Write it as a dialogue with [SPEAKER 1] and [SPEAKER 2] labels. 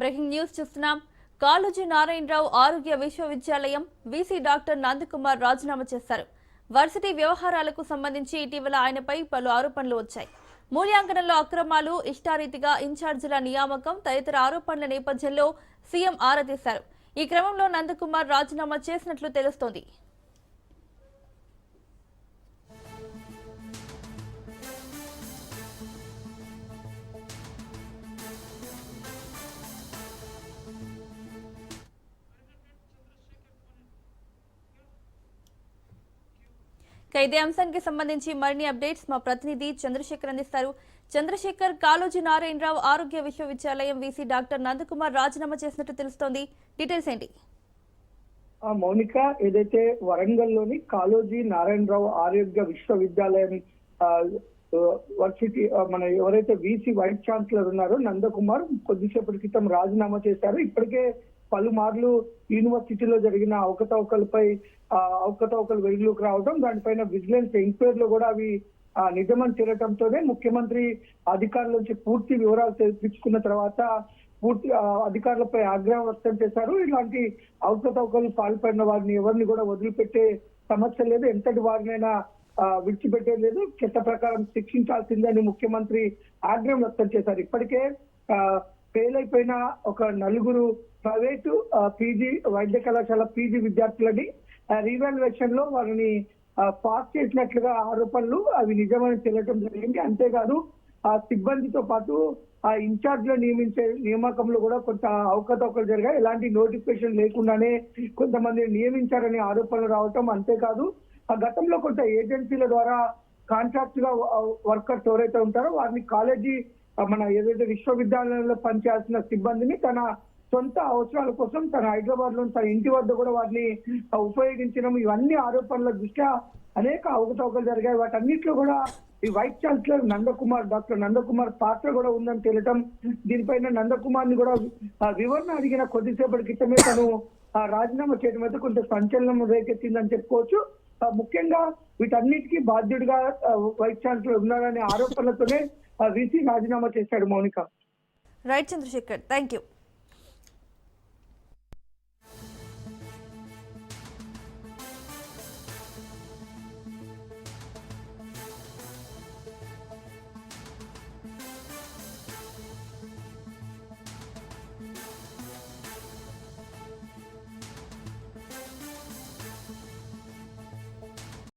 [SPEAKER 1] Breaking news చూస్తున్నాం. కాళోజీ నారాయణరావు ఆరోగ్య విశ్వవిద్యాలయం వీసీ డాక్టర్ నందకుమార్ రాజీనామా చేశారు. వర్సిటీ వ్యవహారాలకు సంబంధించి ఇటీవల ఆయనపై పలు ఆరోపణలు వచ్చాయి. మూల్యాంకనంలో అక్రమాలు ఇష్టారీతిగా ఇన్ఛార్జీల నియామకం తదితర ఆరోపణల నేపథ్యంలో సీఎం ఆరా తీశారు. ఈ క్రమంలో నందకుమార్ రాజీనామా చేసినట్లు తెలుస్తోంది. ఇదే అంశానికి సంబంధించి మరిన్ని అప్డేట్స్ మా ప్రతినిధి చంద్రశేఖర్ అందిస్తారు. చంద్రశేఖర్ కాళోజీ నారాయణరావు ఆరోగ్య విశ్వవిద్యాలయం వీసీ డాక్టర్ నందకుమార్ రాజీనామా చేసినట్టు తెలుస్తోంది. డీటెయిల్స్ ఏంటి?
[SPEAKER 2] మౌనిక ఏదైతే వరంగల్లోని కాళోజీ నారాయణరావు ఆరోగ్య విశ్వవిద్యాలయం వర్సిటీ మన ఎవరైతే వీసీ వైస్ ఛాన్సలర్ ఉన్నారో నందకుమార్ కొద్దిసేపటి క్రితం రాజీనామా చేశారు. ఇప్పటికే పలుమార్లు యూనివర్సిటీలో జరిగిన అవకతవకలపై అవకతవకలు వెలుగులోకి రావడం దానిపైన విజిలెన్స్ ఎంక్వైరీలో కూడా అవి ఆ, నిజమని తేలటంతోనే ముఖ్యమంత్రి అధికారుల నుంచి పూర్తి వివరాలు తెప్పించుకున్న తర్వాత పూర్తి అధికారులపై ఆగ్రహం వ్యక్తం చేశారు. ఇలాంటి అవకతవకలు పాల్పడిన వారిని ఎవరిని కూడా వదిలిపెట్టే సమస్య లేదు. ఎంతటి వారినైనా విడిచిపెట్టేది లేదు. చట్ట ప్రకారం శిక్షించాల్సిందని ముఖ్యమంత్రి ఆగ్రహం వ్యక్తం చేశారు. ఇప్పటికే ఫెయిల్ అయిపోయిన ఒక నలుగురు ప్రైవేటు పీజీ వైద్య కళాశాల పీజీ విద్యార్థులని రీవాల్యుయేషన్లో వారిని పాస్ చేసినట్లుగా ఆరోపణలు అవి నిజమని తెలియటం జరిగింది. అంతేకాదు ఆ సిబ్బందితో పాటు ఆ ఇన్ఛార్జ్లో నియమించే నియామకంలో కూడా కొంత అవకతవకలు జరిగాయి. ఎలాంటి నోటిఫికేషన్ లేకుండానే కొంతమంది నియమించారనే ఆరోపణలు రావటం. అంతేకాదు ఆ గతంలో కొంత ఏజెన్సీల ద్వారా కాంట్రాక్ట్గా వర్కర్స్ ఎవరైతే ఉంటారో వారిని కాలేజీ మన ఏదైతే విశ్వవిద్యాలయంలో పనిచేయాల్సిన సిబ్బందిని తన సొంత అవసరాల కోసం తన హైదరాబాద్లో తన ఇంటి వద్ద కూడా వాటిని ఉపయోగించడం ఇవన్నీ ఆరోపణల దృష్ట్యా అనేక అవకతవకలు జరిగాయి. వాటన్నిటిలో కూడా ఈ vice chancellor Nandakumar doctor Nandakumar పాత్ర కూడా ఉందని తెలియటం దీనిపైన నందకుమార్ని కూడా వివరణ అడిగిన కొద్దిసేపటి క్రితమే తను ఆ, రాజీనామా చేయడం అయితే కొంత సంచలనం రేకెత్తిందని చెప్పుకోవచ్చు. ముఖ్యంగా వీటన్నిటికీ బాధ్యుడిగా వైస్ ఛాన్సలర్ ఉన్నారనే ఆరోపణలతోనే వీసీ రాజీనామా చేశాడు Mounika.
[SPEAKER 1] Right Chandrashekar thank you